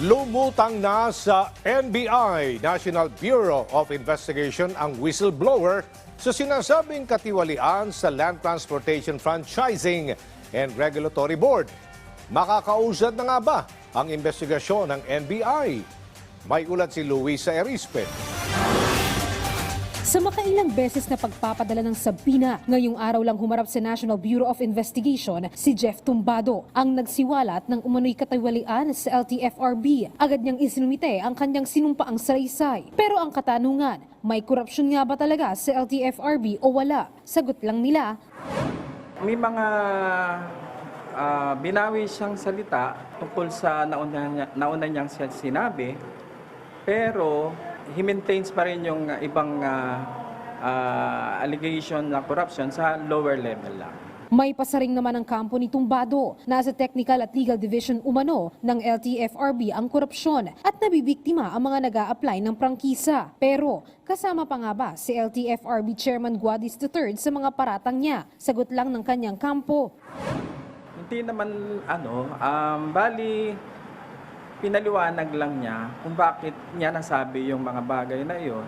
Lumutang na sa NBI, National Bureau of Investigation, ang whistleblower sa sinasabing katiwalian sa Land Transportation Franchising and Regulatory Board. Makakausad na nga ba ang investigasyon ng NBI? May ulat si Luisa Erispe. Sa makailang beses na pagpapadala ng sabina, ngayong araw lang humarap sa National Bureau of Investigation si Jeff Tumbado ang nagsiwalat ng umano'y katawalian sa LTFRB. Agad niyang isinumite ang kanyang sinumpaang salaysay. Pero ang katanungan, may korupsyon nga ba talaga sa LTFRB o wala? Sagot lang nila, May mga ah, binawi siyang salita tungkol sa nauna, nauna niyang sinabi, pero he maintains pa rin yung ah, ibang ah, ah, allegation na corruption sa lower level lang. May pasaring naman ang kampo ni Tumbado. Nasa Technical at Legal Division umano ng LTFRB ang korupsyon at nabibiktima ang mga nag apply ng prangkisa. Pero kasama pa nga ba si LTFRB Chairman Guadis III sa mga paratang niya? Sagot lang ng kanyang kampo. Hindi naman ano, um, bali pinaliwanag lang niya kung bakit niya nasabi yung mga bagay na iyon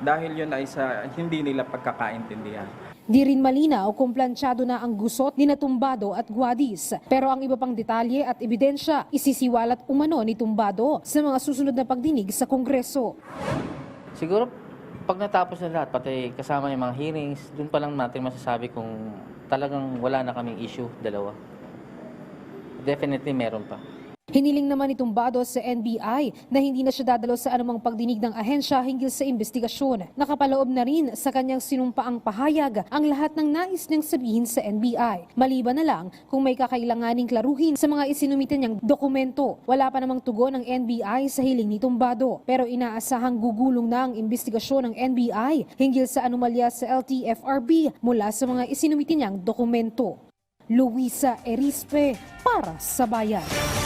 dahil yun ay sa hindi nila pagkakaintindihan. Di rin malinaw kung plansyado na ang gusot ni Tumbado at Guadis. Pero ang iba pang detalye at ebidensya isisiwalat umano ni Tumbado sa mga susunod na pagdinig sa Kongreso. Siguro pag natapos na lahat, pati kasama yung mga hearings, doon pa lang natin masasabi kung talagang wala na kaming issue, dalawa. Definitely meron pa. Hiniling naman ni Tumbado sa NBI na hindi na siya dadalo sa anumang pagdinig ng ahensya hinggil sa investigasyon. Nakapaloob na rin sa kanyang sinumpaang pahayag ang lahat ng nais niyang sabihin sa NBI. Maliban na lang kung may kakailanganing klaruhin sa mga isinumite niyang dokumento. Wala pa namang tugon ng NBI sa hiling ni Tumbado. Pero inaasahang gugulong na ang investigasyon ng NBI hinggil sa anomalya sa LTFRB mula sa mga isinumite niyang dokumento. Luisa Erispe para sa Bayan.